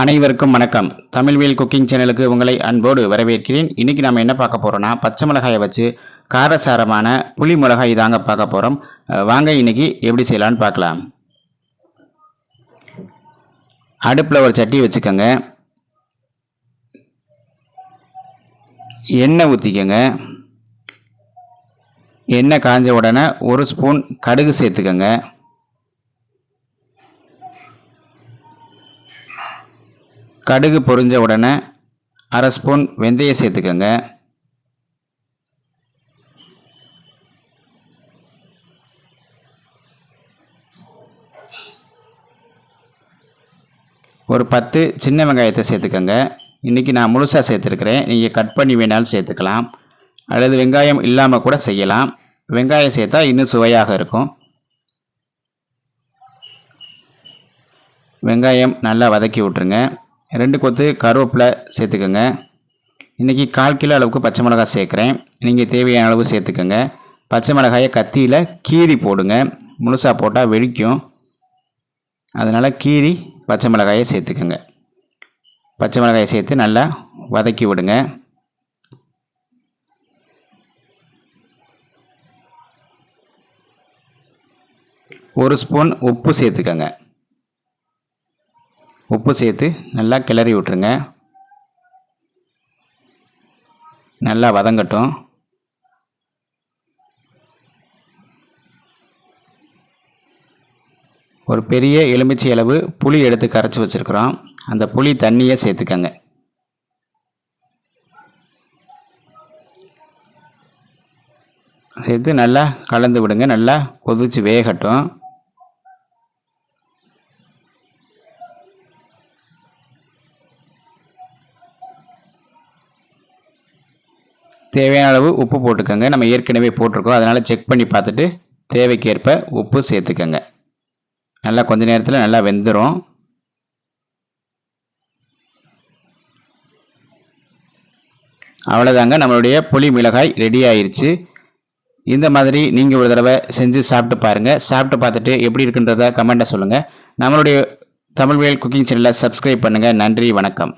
அனைவருக்கும் வணக்கம். தமிழ்வேல் குக்கிங் சேனலுக்கு உங்களை அன்போடு வரவேற்கிறேன். இன்றைக்கி நம்ம என்ன பார்க்க போகிறோன்னா பச்சை மிளகாயை வச்சு காரசாரமான புளி மிளகாய் தாங்க பார்க்க போகிறோம் வாங்க இன்றைக்கி எப்படி செய்யலான்னு பார்க்கலாம். அடுப்பில் ஒரு சட்டி வச்சுக்கோங்க. எண்ணெய் ஊற்றிக்கோங்க எண்ணெய் காஞ்ச உடனே ஒரு ஸ்பூன் கடுகு சேர்த்துக்கோங்க. கடுகு பொரிஞ்ச உடனே அரை ஸ்பூன் வெந்தயம் சேர்த்துக்கோங்க. ஒரு பத்து சின்ன வெங்காயத்தை சேர்த்துக்கோங்க. இன்றைக்கி நான் முழுசாக சேர்த்துருக்குறேன். நீங்கள் கட் பண்ணி வேணாலும் சேர்த்துக்கலாம். அல்லது வெங்காயம் இல்லாமல் கூட செய்யலாம். வெங்காயம் சேர்த்தா இன்னும் சுவையாக இருக்கும். வெங்காயம் நல்லா வதக்கி விட்ருங்க ரெண்டு கொத்து கருவேப்பிலை சேர்த்துக்கோங்க. இன்றைக்கி கால் கிலோ அளவுக்கு பச்சை மிளகாய் சேர்க்குறேன். நீங்கள் தேவையான அளவு சேர்த்துக்கோங்க. பச்சை மிளகாயை கத்தியில் கீரி போடுங்க. முழுசாக போட்டால் வெடிக்கும். அதனால் கீரி பச்சை மிளகாயை சேர்த்துக்கோங்க. பச்சை மிளகாயை சேர்த்து நல்லா வதக்கி விடுங்க. ஒரு ஸ்பூன் உப்பு சேர்த்துக்கோங்க. உப்பு சேர்த்து நல்லா கிளறி விட்டுருங்க. நல்லா வதங்கட்டும். ஒரு பெரிய எலுமிச்சை அளவு புளி எடுத்து கரைச்சி வச்சுருக்குறோம். அந்த புளி தண்ணியை சேர்த்துக்கங்க. சேர்த்து நல்லா கலந்து விடுங்க. நல்லா கொதித்து வேகட்டும். தேவையான அளவு உப்பு போட்டுக்கோங்க. நம்ம ஏற்கனவே போட்டிருக்கோம். அதனால் செக் பண்ணி பார்த்துட்டு தேவைக்கேற்ப உப்பு சேர்த்துக்கோங்க. நல்லா கொஞ்ச நேரத்தில் நல்லா வெந்துடும் அவ்வளோதாங்க நம்மளுடைய புளி மிளகாய் ரெடி ஆயிடுச்சு இந்த மாதிரி நீங்கள் ஒரு தடவை செஞ்சு சாப்பிட்டு பாருங்கள் சாப்பிட்டு பார்த்துட்டு எப்படி இருக்குன்றத கமெண்ட்டை சொல்லுங்கள் நம்மளுடைய தமிழ்வேல் குக்கிங் சேனலை சப்ஸ்கிரைப் பண்ணுங்கள் நன்றி வணக்கம்.